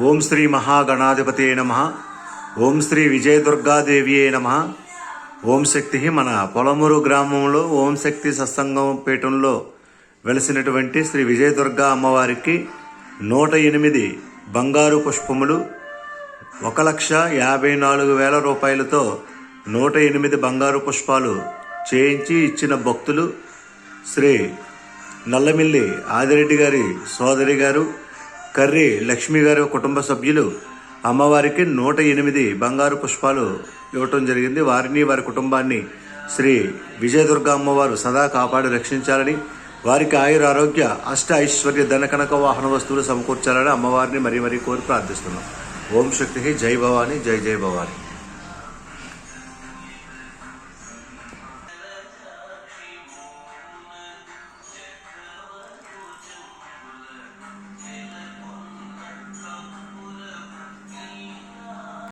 ఓం శ్రీ మహాగణాధిపతే నమ. ఓం శ్రీ విజయదుర్గాదేవియే నమ. ఓం శక్తి మన పొలమూరు గ్రామంలో ఓం శక్తి సత్సంగం పీఠంలో వెలిసినటువంటి శ్రీ విజయదుర్గా అమ్మవారికి నూట ఎనిమిది బంగారు పుష్పములు ఒక లక్ష యాభై నాలుగు వేల రూపాయలతో నూట ఎనిమిది బంగారు పుష్పాలు చేయించి ఇచ్చిన భక్తులు శ్రీ నల్లమిల్లి ఆదిరెడ్డి గారి సోదరి గారు కర్రి లక్ష్మి గారి కుటుంబ సభ్యులు. అమ్మవారికి నూట ఎనిమిది బంగారు పుష్పాలు ఇవ్వటం జరిగింది. వారిని వారి కుటుంబాన్ని శ్రీ విజయదుర్గ అమ్మవారు సదా కాపాడి రక్షించాలని వారికి ఆయుర ఆరోగ్య అష్ట ఐశ్వర్య ధనకనక వాహన వస్తువులు సమకూర్చాలని అమ్మవారిని మరీ మరీ కోరి ప్రార్థిస్తున్నాం. ఓం శక్తి జై భవాని జై జై భవాని.